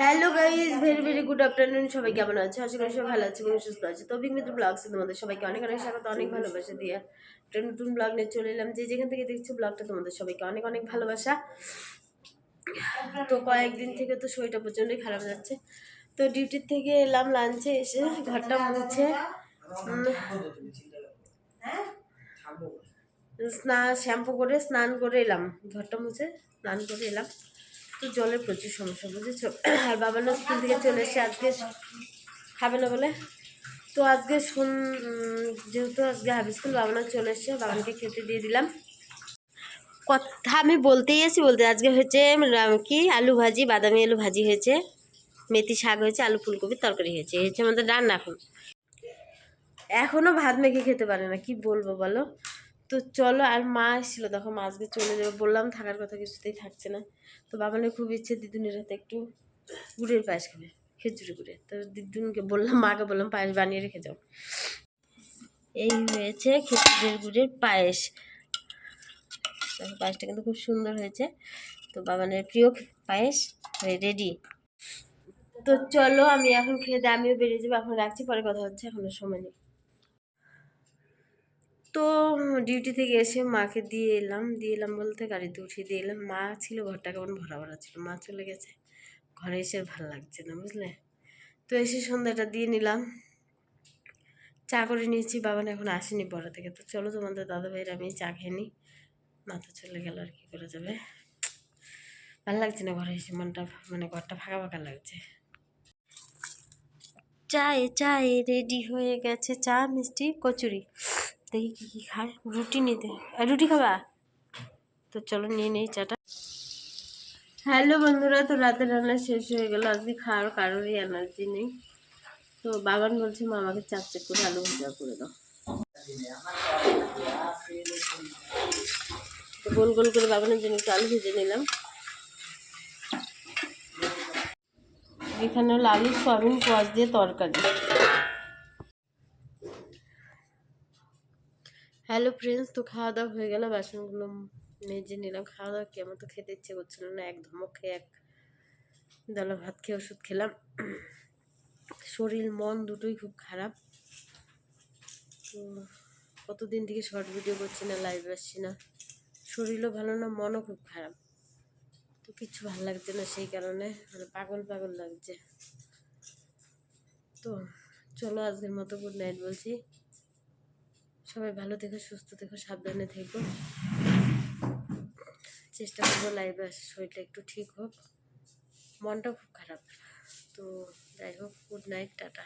Hello guys very very good afternoon সবাই কেমন আছে? আশা করি সবাই ভালো আছে এবং সুস্থ আছে। তো অভিজ্ঞ ব্লগসে তোমাদের সবাইকে অনেক অনেক স্বাগত, অনেক ভালোবাসা দিয়ে। একটা নতুন ব্লগ নিয়ে চলে এলাম, যে যেখান থেকে দেখছ ব্লগটা তোমাদের সবাইকে অনেক অনেক ভালোবাসা। তো কয়েকদিন থেকে তো শরীরটা প্রচণ্ডই খারাপ যাচ্ছে। তো ডিউটির থেকে এলাম লাঞ্চে এসে ঘরটা মুছে। স্নান শ্যাম্পু করে, স্নান করে এলাম, ঘরটা মুছে, স্নান করে এলাম। তো জলের প্রচুর সমস্যা, বুঝেছ? আর বাবা না স্কুল থেকে চলে এসে আজকে খাবে না বলে? তো আজকে শুন যেহেতু আজকে হাবি স্কুল বাবানা চলে এসছে বাবানকে খেতে দিয়ে দিলাম। কথা আমি বলতেই আছি, বলতে আজকে হয়েছে কি? আলু ভাজি, বাদামি আলু ভাজি হয়েছে, মেথি শাক হয়েছে, আলু ফুলকপির তরকারি হয়েছে হচ্ছে আমাদের রান্না এখন। এখনও ভাত মেখে খেতে পারে না, কি বলব বলো? তো চলো আর মা এসেছিল, দেখো মা আজকে চলে যাবে। বললাম থাকার কথা কিছুতেই থাকছে না। তো বাবানের খুব ইচ্ছে দিদুনের হাতে একটু গুড়ের পায়েস খাবে খেজুরি গুড়ে। তো দিদুনকে বললাম, মাকে বললাম, পায়েস বানিয়ে রেখে যাও। এই হয়েছে খেজুরের গুড়ের পায়েস। পায়েসটা কিন্তু খুব সুন্দর হয়েছে। তো বাবানের প্রিয় পায়েস রেডি তো চলো, আমি এখন খেয়ে দিয়ে আমিও বেরিয়ে যাব। এখন রাখছি, পরে কথা হচ্ছে, এখনও সময় নেই। তো ডিউটি থেকে এসে মাকে দিয়ে এলাম। দিয়ে এলাম বলতে গাড়িতে উঠিয়ে দিয়ে এলাম। মা ছিল, ঘরটা কেমন ভরা ভরা ছিল। মা চলে গেছে। ঘরে এসে ভালো লাগছে না, বুঝলে? তো এসে সন্ধ্যাটা দিয়ে নিলাম। চা করে নিয়েছি। বাবা এখন আসেনি পড়া থেকে। তো চলো তোমাদের দাদা ভাইয়ের, আমি চা খেয়ে নিই। মাথা চলে গেল আর কি করা যাবে? ভালো লাগছে না ঘরে এসে? মনটা মানে ঘরটা ফাঁকা ফাঁকা লাগছে। চায়ে চায়ে রেডি হয়ে গেছে চা, মিষ্টি, কচুরি। দেখি কী কী খায়? রুটি নিতে। রুটি খাবা? তো চলো নিয়ে নেই চাটা। হ্যালো বন্ধুরা, তো রাতের রান্না শেষ হয়ে গেল। আজকে খাওয়ার কারোরই এনার্জি নেই। তো বাগান বলছে, মা, আমাকে চাপ চাপ করে আলু ভাজা করে দাও। গোল গোল করে বাগানের জন্য একটু আলু ভেজে নিলাম। এখানে হলো আলু সয়াবিন কোয়াশ দিয়ে তরকারি। হ্যালো ফ্রেন্ডস তো খাওয়া দাওয়া হয়ে গেল। বাসনগুলো মেজে নিলাম। খাওয়া দাওয়া কেমন তো খেতে ইচ্ছে করছিল না। এক ধমক খেয়ে এক দলা ভাত খেয়ে ওষুধ খেলাম। শরীর, মন দুটোই খুব খারাপ। তো কতদিন থেকে শর্ট ভিডিও করছি না লাইভ আসছি না। শরীরও ভালো না, মনও খুব খারাপ। তো কিছু ভালো লাগছে না সেই কারণে। মানে পাগল পাগল লাগছে। তো চলো আজকের মতো গুড নাইট বলছি। সবাই ভালো থেকো, সুস্থ থেকো, সাবধানে থেকো। চেষ্টা করব লাইভে আসে শরীরটা একটু ঠিক হোক। মনটাও খুব খারাপ। তো যাই হোক গুড নাইট টাটা